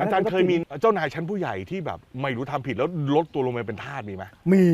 อาจารย์เคยมีเจ้านายชั้นผู้ใหญ่ที่แบบ ไม่รู้ทำผิดแล้วลดตัวลงมาเป็นทาสมีไหมมี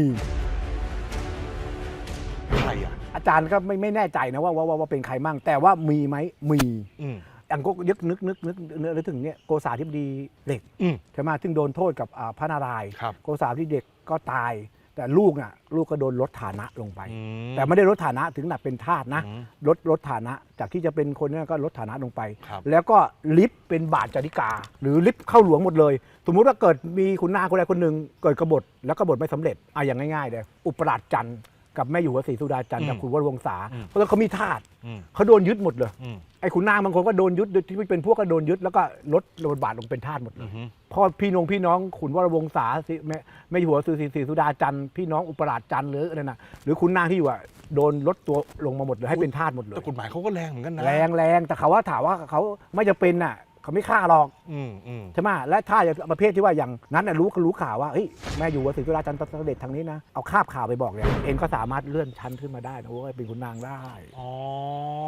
ใครอะ อาจารย์ก็ไม่ไม่แน่ใจนะว่าว่าว่าว่าเป็นใครมั่ง แต่ว่ามีไหมมีอืม อย่างก็นึกนึกนึกนึกนึกถึงเนี่ยโกษาธิบดีเด็กอืม ใช่ไหมซึ่งโดนโทษกับอ่าพระนารายณ์ครับ โกษาธิบดีเด็กก็ตาย แต่ลูกน่ะลูกก็โดนลดฐานะลงไป อืแต่ไม่ได้ลดฐานะถึงหนักเป็นทาสนะอืมลดลดฐานะ จากที่จะเป็นคนเนี่ยก็ลดฐานะลงไป ครับ แล้วก็ลิฟต์เป็นบาทจาริกา หรือลิฟต์เข้าหลวงหมดเลย สมมุติว่าเกิดมีคุณนางคนใดคนหนึ่งเกิดกบฏแล้วกบฏไม่สำเร็จอะอย่างง่ายๆเลยอุปราชจันทร์ กับแม่อยู่หัวศรีสุดาจันทร์กับอืมคุณวรวงศาอืมเพราะฉะนั้นเขามีทาสอืมเขาโดนยึดหมดเลยอืมไอ้ขุนนางบางคนก็โดนยึดที่เป็นพวกก็โดนยึดแล้วก็ลดบทบาทลงเป็นทาสหมดเลอืยมพ่อพี่น้องพี่น้องขุนวรวงศาสิแม่แม่อยู่หัวศรีศรีสุดาจันทร์พี่น้องอุปราชจันทร์หรืออะไรนะหรือขุนนางที่อยู่อะโดนลดตัวลงมาหมดเลยให้เป็นทาสหมดเลยแต่กฎหมายเขาก็แรงเหมือนกันนะแรงแรงแต่เขาว่าถามว่าเขาไม่จะเป็นน่ะ เขาไม่ฆ่าหรอกอืมอืมใช่ไหมและถ้าอย่างประเภทที่ว่าอย่างนั้นน่ะรู้ก็รู้ข่าวว่าเฮ้ยแม่อยู่วัดศรีจุฬาจันทร์เสด็จทางนี้นะเอาคาบข่าวไปบอกเนี่ยเองก็สามารถเลื่อนชั้นขึ้นมาได้นะว่าเป็นคุณนางได้ อ๋อ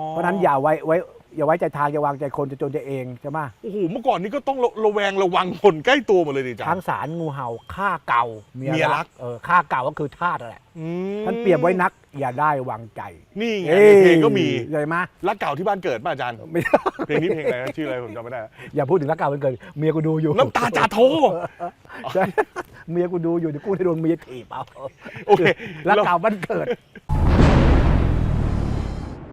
เพราะฉะนั้นอย่าไว้ไว้ อย่าไว้ใจทางอย่าวางใจคนจะจนใจเองใช่ไหมโอ้โหเมื่อก่อนนี้ก็ต้องระระแวงระวังคนใกล้ตัวหมดเลยดิจ้ะทางสารงูเห่าฆ่าเก่าเมียเมียรัรัก กเออฆ่าเก่าก็คือทาสนั่นแหละอืมท่านเปรียบไว้นักอย่าได้วางใจนี่ไงในเพลงก็มีใช่ไหมรักเก่าที่บ้านเกิดป่ะอาจารย์ไม่ เพลงนี้เพลงอะไรนะชื่ออะไรผมจำไม่ได้อย่าพูดถึงรักเก่าเป็นเกิดเมียกูดูอยู่น้ำตาจ่าโท ใช่เมียกูดูอยู่เดี๋ยวกูได้โดนเมียถีบเอาโอเครักเราเก่ามันเกิด